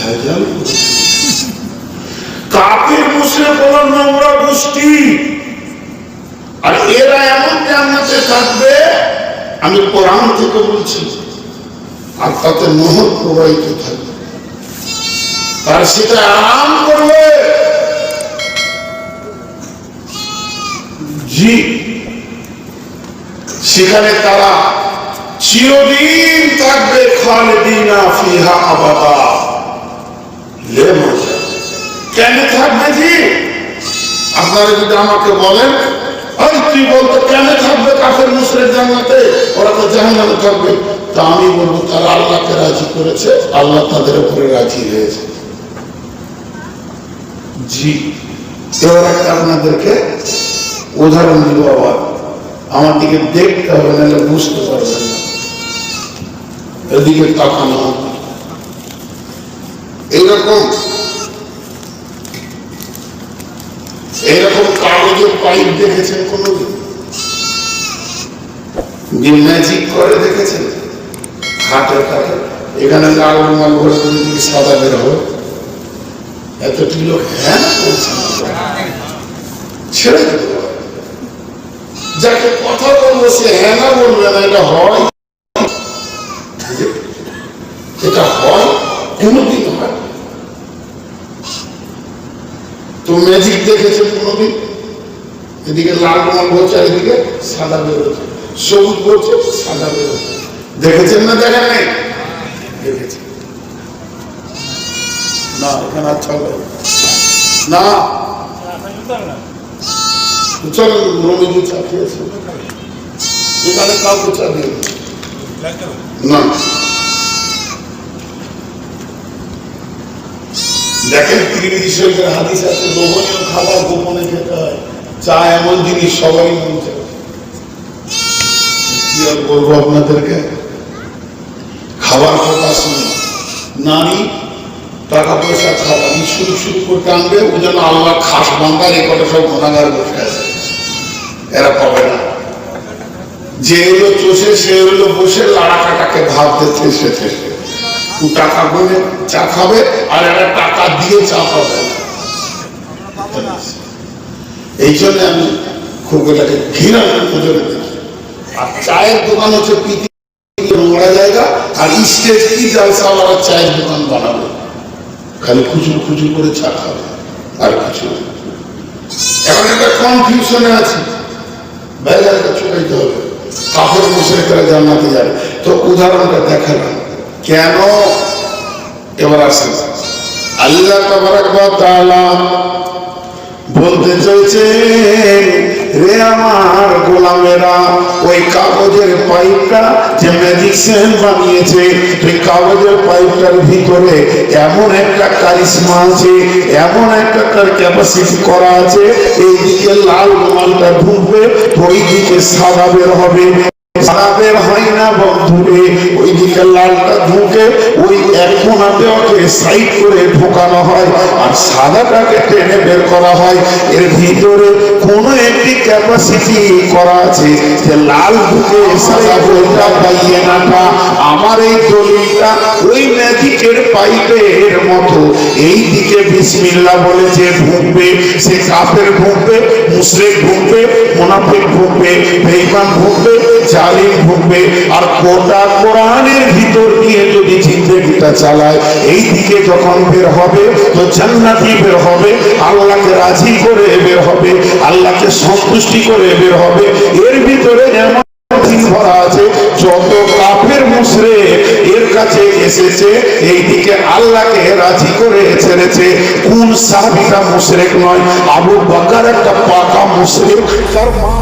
ভেজাল কাফির মুশরিক হলো নোংরা গোষ্ঠী। আর এরা এমন জান্নাতে থাকবে, আমি কোরআন থেকে বলছি, আর তাতে প্রবাহিত থাকবে। তার সেটা আরাম করবে। জি, সেখানে তারা চিরদিন থাকবে খালেদিনা ফিহা কেন থাকবে জি আপনারা যদি আমাকে বলেন ওই তুই বলতো, কেন থাকবে কাফের মুসলিম জান্নাতে? ওরা তো জাহান্নামে থাকবে। তা আমি বলব, তারা আল্লাহকে রাজি করেছে, আল্লাহ তাদের উপরে রাজি হয়েছে। জি, এবার একটা আপনাদেরকে উদাহরণ দিব আবার। আমার দিকে দেখতে হবে, নাহলে বুঝতে পারবেন না। এদিকে তাকানো হবে এইরকম এইরকম কাগজের পাইপ দেখেছেন কোনোদিন? ম্যাজিক করে দেখেছেন? খাটে খাটে এখানে লাল রুমাল ভরে দিকে সাদা বের হবে এতটি লোক হ্যাঁ করছে ছেড়ে দেবে যাকে কথা বলব সে হ্যাঁ না বলবে না, এটা হয়? এটা হয় কোনোদিন হয় তো ম্যাজিক দেখেছেন কোনোদিন? এদিকে লাল রঙ বলছে এদিকে সাদা বেরোচ্ছে। সবুজ বলছে, সাদা বেরোচ্ছে। দেখেছেন না দেখেন নাই? দেখেছেন না, এখানে আর চলে না। চল রমিজু চা খেয়েছে। এখানে কাউকে চা না। দেখেন ত্রিবেদী শরীরের হাদিস আছে লোভনীয় খাবার গোপনে খেতে হয়। চা এমন জিনিস সবাই চায়। কি আর বলব আপনাদেরকে? খাবার প্রকাশ নেই নারী টাকা পয়সা খাবার শুরু শুরু করতে আনবে, ও যেন আল্লাহ খাস বান্দার এ কটা সব গোনাগার বসে আছে। এরা পাবে না। যে হলো চষে, সে হলো বসে লাড়া কাটাকে ভাব দিতে এসেছে ও টাকা গুনে চা খাবে আর এরা টাকা দিয়ে চা পাবে এই জন্য আমি খুব এটাকে ঘৃণা আর চায়ের দোকান হচ্ছে পৃথিবীর নোংরা জায়গা, আর স্টেজ কি জালসাওয়ালা চায়ের দোকান বানাবে। খালি খুচুর খুচুর করে চা খাবে, আর কিছু। এখন একটা কনফিউশনে আছে। বেজারটা চুকাইতে হবে। কাপড় মুসলিমরা জানাতে যাবে। তো উদাহরণটা দেখালাম। কেন? এবার আসেন। আল্লাহ তাআলা বলতে চাইছেন রে আমার গোলামেরা, ওই কাগজের পাইপটা যে ম্যাজিশিয়ান বানিয়েছে ওই কাগজের পাইপটার ভিতরে এমন একটা কারিশমা আছে, এমন একটা তার ক্যাপাসিটি করা আছে এইদিকে লাল রুমালটা ঢুকবে ওই দিকে সাদা বের হবে। সাদা বের হয় না বন্ধুরে ওইদিকে লালটা ঢুকে ওই এক কোনাতে ওকে সাইড করে ঢোকানো হয় আর সাদাটাকে টেনে বের করা হয়। এর ভিতরে কোনো একটি ক্যাপাসিটি করা আছে যে লাল ঢুকে সাদা বইটা পাইয়ে নাটা আমার এই দলিলটা ওই ম্যাজিকের পাইপের মতো। এই দিকে বিসমিল্লাহ বলে যে ঢুকবে সে কাপের ঢুকবে মুসলিম ঢুকবে মোনাফিক ঢুকবে বেইমান ঢুকবে জালিম ঢুকবে আর গোটা কোরআনের ভিতর দিয়ে যদি জিন্দগিটা চালায়, এই দিকে যখন বের হবে, তো জান্নাতি বের হবে, আল্লাহকে রাজি করে বের হবে, আল্লাহকে সন্তুষ্টি করে বের হবে। এর ভিতরে এমন যত কাফের মুসরে এর কাছে এসেছে এইদিকে আল্লাহকে রাজি করে ছেড়েছে। কোন সাহাবিটা মুশরিক নয়, আবু বকর একটা পাকা মুশরিক, তার মা